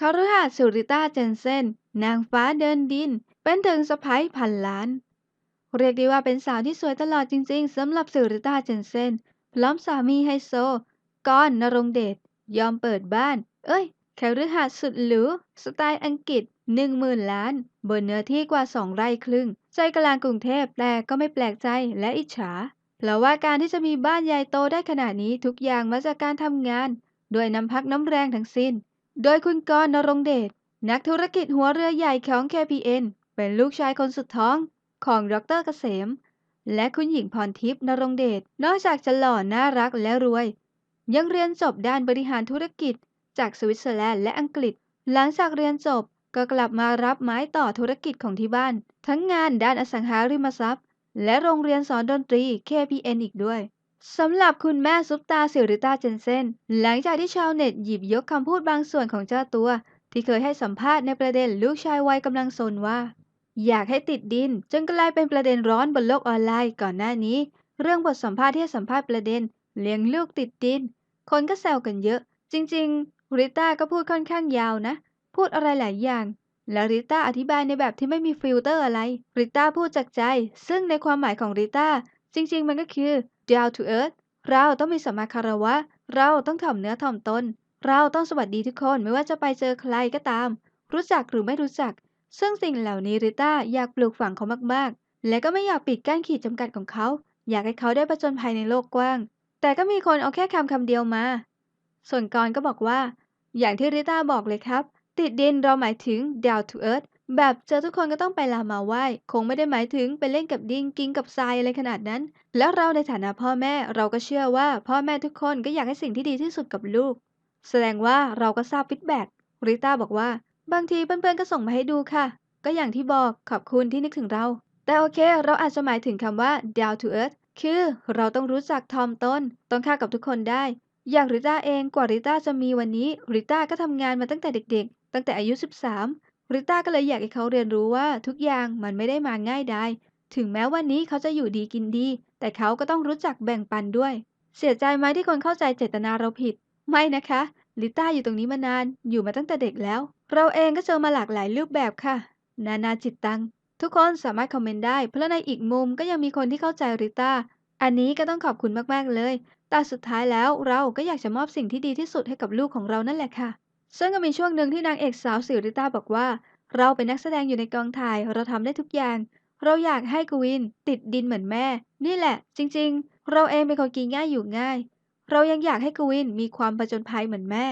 คารุหาสุริต้าเจนเซนนางฟ้าเดินดิน เป็นถึงสะพ้ายพันล้าน เรียกได้ว่าเป็นสาวที่สวยตลอดจริงๆสำหรับสุริต้าเจนเซนพร้อมสามีไฮโซกอนนรงเดชยอมเปิดบ้าน เอ้ยคารุหาสน์สุดหรูสไตล์อังกฤษหนึ่งหมื่นล้าน บนเนื้อที่กว่าสองไร่ครึ่ง ใจกลางกรุงเทพแต่ก็ไม่แปลกใจและอิจฉา เพราะว่าการที่จะมีบ้านใหญ่โตได้ขนาดนี้ทุกอย่างมาจากการทำงาน ด้วยน้ำพักน้ำแรงทั้งสิ้น โดยคุณกรณ์นรงเดช นักธุรกิจหัวเรือใหญ่ของ KPN เป็นลูกชายคนสุดท้องของดรเกษม และคุณหญิงพรทิพย์นรงเดช นอกจากจะหล่อน่ารักและรวย ยังเรียนจบด้านบริหารธุรกิจจากสวิตเซอร์แลนด์และอังกฤษ หลังจากเรียนจบก็กลับมารับไม้ต่อธุรกิจของที่บ้าน ทั้งงานด้านอสังหาริมทรัพย์ และโรงเรียนสอนดนตรี KPN อีกด้วย สำหรับคุณแม่ซุปตาสิริต้าเจนเซน หลังจากที่ชาวเน็ตหยิบยกคำพูดบางส่วนของเจ้าตัว ที่เคยให้สัมภาษณ์ในประเด็นลูกชายวัยกำลังซนว่า อยากให้ติดดิน จนกลายเป็นประเด็นร้อนบนโลกออนไลน์ก่อนหน้านี้ เรื่องบทสัมภาษณ์ที่ให้สัมภาษณ์ประเด็น เลี้ยงลูกติดดิน คนก็แซวกันเยอะ จริงๆริต้าก็พูดค่อนข้างยาวนะ พูดอะไรหลายอย่าง และริต้าอธิบายในแบบที่ไม่มีฟิลเตอร์อะไรริต้าพูดจากใจ ซึ่งในความหมายของริต้าจริง ๆ มันก็คือ down to earth เราต้องมีสมมาคารวะ เราต้องถ่อมเนื้อถ่อมตน เราต้องสวัสดีทุกคนไม่ว่าจะไปเจอใครก็ตาม รู้จักหรือไม่รู้จัก ซึ่งสิ่งเหล่านี้ริต้าอยากปลูกฝังเขามากๆ และก็ไม่อยากปิดกั้นขีดจำกัดของเขา อยากให้เขาได้ประจนภัยในโลกกว้าง แต่ก็มีคนเอาแค่คำคำเดียวมา ส่วนกรก็บอกว่า อย่างที่ริต้าบอกเลยครับ ติดดินเราหมายถึง down to earth แบบเจอทุกคนก็ต้องไปลามาไหว้ คงไม่ได้หมายถึงไปเล่นกับดินกินกับทรายอะไรขนาดนั้น แล้วเราในฐานะพ่อแม่เราก็เชื่อว่าพ่อแม่ทุกคนก็อยากให้สิ่งที่ดีที่สุดกับลูก แสดงว่าเราก็ทราบฟีดแบ็กริต้าบอกว่า บางทีเพื่อนๆก็ส่งมาให้ดูค่ะ ก็อย่างที่บอกขอบคุณที่นึกถึงเรา แต่โอเค เราอาจจะหมายถึงคำว่า down to earth คือเราต้องรู้จักทอมต้นต้องค่ากับทุกคนได้ อย่างริต้าเองกว่าริต้าจะมีวันนี้ริต้าก็ทำงานมาตั้งแต่เด็ก ๆ ตั้งแต่อายุ 13 ริต้าก็เลยอยากให้เขาเรียนรู้ว่าทุกอย่างมันไม่ได้มาง่ายได้ถึงแม้วันนี้เขาจะอยู่ดีกินดี แต่เขาก็ต้องรู้จักแบ่งปันด้วย เสียใจไหมที่คนเข้าใจเจตนาเราผิด ไม่นะคะลิต้าอยู่ตรงนี้มานาน อยู่มาตั้งแต่เด็กแล้ว เราเองก็เจอมาหลากหลายรูปแบบค่ะ นานาจิตตัง ทุกคนสามารถคอมเมนต์ได้ เพราะในอีกมุมก็ยังมีคนที่เข้าใจริต้า อันนี้ก็ต้องขอบคุณมากๆเลย แต่สุดท้ายแล้วเราก็อยากจะมอบสิ่งที่ดีที่สุดให้กับลูกของเรานั่นแหละค่ะ ซึ่งก็มีช่วงหนึ่งที่นางเอกสาวสิริต้าบอกว่า เราเป็นนักแสดงอยู่ในกองถ่ายเราทำได้ทุกอย่าง เราอยากให้กวินติดดินเหมือนแม่ นี่แหละ จริง ๆ เราเองเป็นคนกินง่ายอยู่ง่าย เรายังอยากให้กวินมีความผจญภัยเหมือนแม่